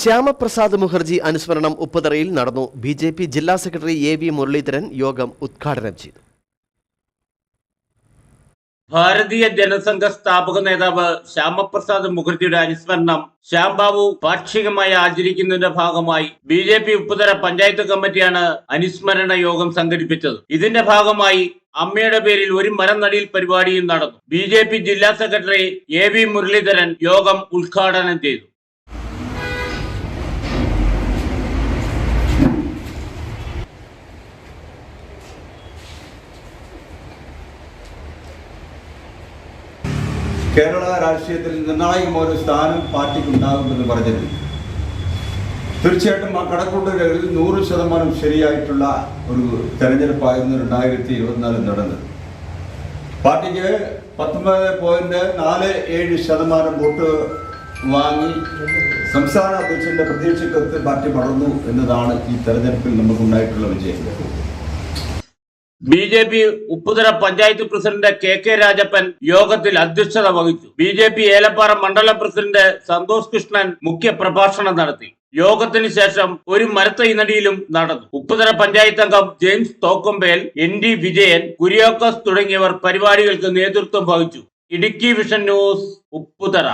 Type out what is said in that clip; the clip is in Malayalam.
ശ്യാമപ്രസാദ് മുഖർജി അനുസ്മരണം ഉപ്പുതറയിൽ നടന്നു. ബി ജെ പി ജില്ലാ സെക്രട്ടറി എ വി മുരളീധരൻ യോഗം ഉദ്ഘാടനം ചെയ്തു. ഭാരതീയ ജനസംഘ സ്ഥാപക നേതാവ് ശ്യാമപ്രസാദ് മുഖർജിയുടെ അനുസ്മരണം ശ്യാംബാബു പാക്ഷികമായി ആചരിക്കുന്നതിന്റെ ഭാഗമായി B J P Upputhara panchayat കമ്മിറ്റിയാണ് അനുസ്മരണ യോഗം സംഘടിപ്പിച്ചത്. ഇതിന്റെ ഭാഗമായി അമ്മയുടെ പേരിൽ ഒരു മരം നടിയിൽ പരിപാടിയും നടന്നു. ബി ജില്ലാ സെക്രട്ടറി എ വി മുരളീധരൻ യോഗം ഉദ്ഘാടനം ചെയ്തു. കേരള രാഷ്ട്രീയത്തിൽ നിർണായകമായ ഒരു സ്ഥാനം പാർട്ടിക്ക് ഉണ്ടാകുമെന്ന് പറഞ്ഞിരുന്നു തീർച്ചയായിട്ടും ആ കടക്കൂട്ടുകളിൽ നൂറ് ശതമാനം ശരിയായിട്ടുള്ള ഒരു തെരഞ്ഞെടുപ്പായിരുന്നു രണ്ടായിരത്തി ഇരുപത്തിനാലിൽ നടന്നത്. പാർട്ടിക്ക് പത്തൊമ്പത് പോയിന്റ് നാല് ഏഴ് ശതമാനം വോട്ട് വാങ്ങി സംസ്ഥാന അധ്യക്ഷന്റെ പ്രതീക്ഷയ്ക്കൊത്ത് പാർട്ടി വളർന്നു എന്നതാണ് ഈ തെരഞ്ഞെടുപ്പിൽ നമുക്കുണ്ടായിട്ടുള്ള വിജയം. B J P Upputhara panchayat president K K Rajappan യോഗത്തിൽ അധ്യക്ഷത വഹിച്ചു. ബി ജെ പി ഏലപ്പാറ മണ്ഡലം പ്രസിഡന്റ് സന്തോഷ് കൃഷ്ണൻ മുഖ്യ പ്രഭാഷണം നടത്തി. യോഗത്തിന് ശേഷം ഒരു മരത്ത നടിയിലും നടന്നു. ഉപ്പുതര പഞ്ചായത്ത് അംഗം James Thokkombel N D Vijayan Kuriakose തുടങ്ങിയവർ പരിപാടികൾക്ക് നേതൃത്വം വഹിച്ചു. Idukki vision news Upputhara.